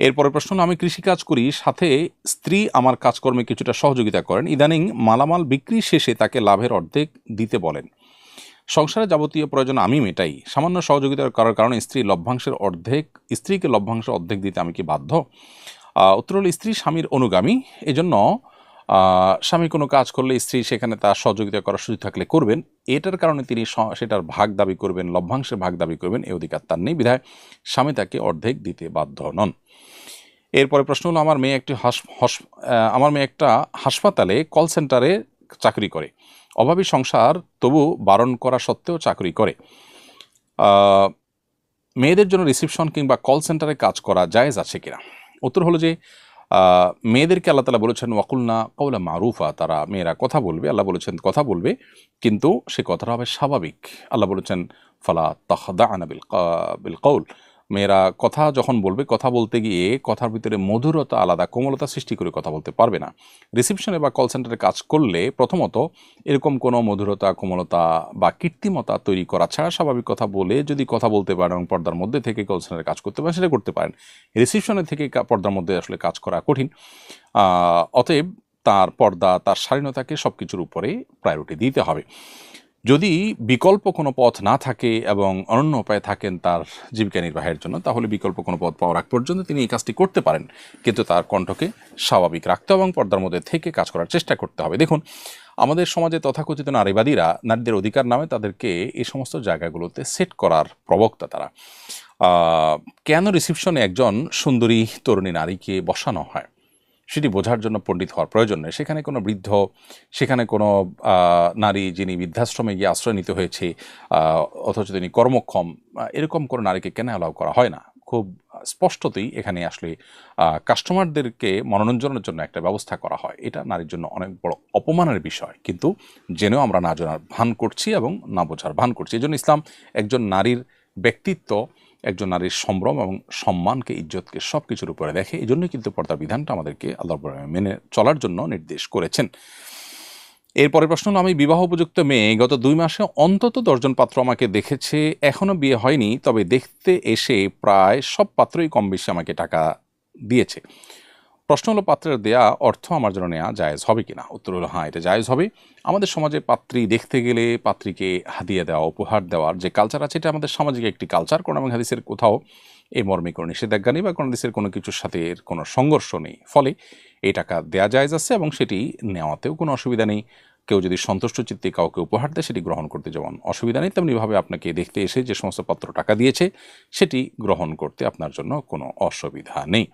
এরপরে প্রশ্ন আমি কৃষিকাজ করি, সাথে স্ত্রী আমার কাজকর্মে কিছুটা সহযোগিতা করেন। ইদানিং মালামাল বিক্রি শেষে তাকে লাভের অর্ধেক দিতে বলেন। সংসারে যাবতীয় প্রয়োজন আমি মেটাই। সামান্য সহযোগিতা করার কারণে স্ত্রী লভ্যাংশের অর্ধেক, স্ত্রীকে লভ্যাংশ অর্ধেক দিতে আমি কি বাধ্য? উত্তর হল, স্ত্রী স্বামীর অনুগামী। এজন্য স্বামী কোনো কাজ করলে স্ত্রী সেখানে তার সহযোগিতা করার সুযোগ থাকলে করবেন। এটার কারণে তিনি সেটার ভাগ দাবি করবেন, লভ্যাংশের ভাগ দাবি করবেন এই অধিকার তার নেই। বিধায় স্বামী তাকে অর্ধেক দিতে বাধ্য নন। এরপরে প্রশ্ন হলো, আমার মেয়ে একটি হাস আমার মেয়ে একটা হাসপাতালে কল সেন্টারে চাকরি করে। অভাবী সংসার তবু বারণ করা সত্ত্বেও চাকরি করে। মেয়েদের জন্য রিসিপশন কিংবা কল সেন্টারে কাজ করা জায়েজ আছে কিনা? উত্তর হলো যে মেয়েদেরকে আল্লাহ তালা বলেছেন, ওয়াকুলনা কৌলা মারুফা তারা মেয়েরা কথা বলবে, আল্লাহ বলেছেন কথা বলবে, কিন্তু সে কথাটা হবে স্বাভাবিক। আল্লাহ বলেছেন, ফালা তাহদা আনাবিল বিল কৌল মেয়েরা কথা যখন বলবে, কথা বলতে গিয়ে কথার ভিতরে মধুরতা আলাদা, কোমলতা সৃষ্টি করে কথা বলতে পারবে না। রিসিপশনে বা কল সেন্টারে কাজ করলে প্রথমত এরকম কোনো মধুরতা, কোমলতা বা কৃত্রিমতা তৈরি করা ছাড়া স্বাভাবিক কথা বলে যদি কথা বলতে পারেন এবং পর্দার মধ্যে থেকে কল সেন্টারে কাজ করতে পারেন, সেটা করতে পারেন। রিসিপশনে থেকে পর্দার মধ্যে আসলে কাজ করা কঠিন। অতএব তার পর্দা, তার স্বাধীনতাকে সব কিছুর উপরে প্রায়োরিটি দিতে হবে। যদি বিকল্প কোনো পথ না থাকে এবং অনন্য উপায়ে থাকেন তার জীবিকা নির্বাহের জন্য, তাহলে বিকল্প কোনো পথ পাওয়ার আগ পর্যন্ত তিনি এই কাজটি করতে পারেন। কিন্তু তার কণ্ঠকে স্বাভাবিক রাখতে এবং পর্দার মধ্যে থেকে কাজ করার চেষ্টা করতে হবে। দেখুন, আমাদের সমাজে তথাকথিত নারীবাদীরা নারীদের অধিকার নামে তাদেরকে এই সমস্ত জায়গাগুলোতে সেট করার প্রবক্তা তারা। কেন রিসিপশনে একজন সুন্দরী তরুণী নারীকে বসানো হয়? সেটি বোঝার জন্য পণ্ডিত হওয়ার প্রয়োজন নেই। সেখানে কোনো বৃদ্ধ, সেখানে কোনো নারী যিনি বৃদ্ধাশ্রমে গিয়ে আশ্রয় নিতে হয়েছে অথচ তিনি কর্মক্ষম এরকম কোনো নারীকে কেন অ্যালাউ করা হয় না? খুব স্পষ্টতই এখানে আসলে কাস্টমারদেরকে মনোরঞ্জনের জন্য একটা ব্যবস্থা করা হয়। এটা নারীর জন্য অনেক বড় অপমানের বিষয়। কিন্তু জেনেও আমরা না জানার ভান করছি এবং না বোঝার ভান করছি। এই জন্য ইসলাম একজন নারীর ব্যক্তিত্ব, একজন নারীর সম্ভ্রম এবং সম্মানকে, ইজ্জতকে সব কিছুর উপরে দেখে এই জন্যই কিন্তু পর্দার বিধানটা আমাদেরকে আল্লাহ মেনে চলার জন্য নির্দেশ করেছেন। এরপরে প্রশ্ন হলো, আমি বিবাহ উপযুক্ত মেয়ে, গত দুই মাসে অন্তত দশজন পাত্র আমাকে দেখেছে, এখনও বিয়ে হয়নি, তবে দেখতে এসে প্রায় সব পাত্রই কম বেশি আমাকে টাকা দিয়েছে। প্রশ্ন হলো, পাত্রের দেয়া অর্থ আমার জন্য নেওয়া জায়েজ হবে কিনা? উত্তর হলো হ্যাঁ এটা জায়েজ হবে। আমাদের সমাজে পাত্রী দেখতে গেলে পাত্রীকে হাদিয়ে দেওয়া, উপহার দেওয়ার যে কালচার আছে, এটা আমাদের সামাজিক একটি কালচার কোন এবং হাদিসের কোথাও এই মর্মে কোনো নিষেধাজ্ঞা নেই বা কোনো দেশের কোনো কিছুর সাথে এর কোনো সংঘর্ষ নেই। ফলে এই টাকা দেয়া জায়েজ আছে এবং সেটি নেওয়াতেও কোনো অসুবিধা নেই। কেউ যদি সন্তুষ্ট চিত্তে কাউকে উপহার দেয়, সেটি গ্রহণ করতে যেমন অসুবিধা নেই তেমনিভাবে আপনাকে দেখতে এসে যে সমস্ত পাত্র টাকা দিয়েছে, সেটি গ্রহণ করতে আপনার জন্য কোনো অসুবিধা নেই।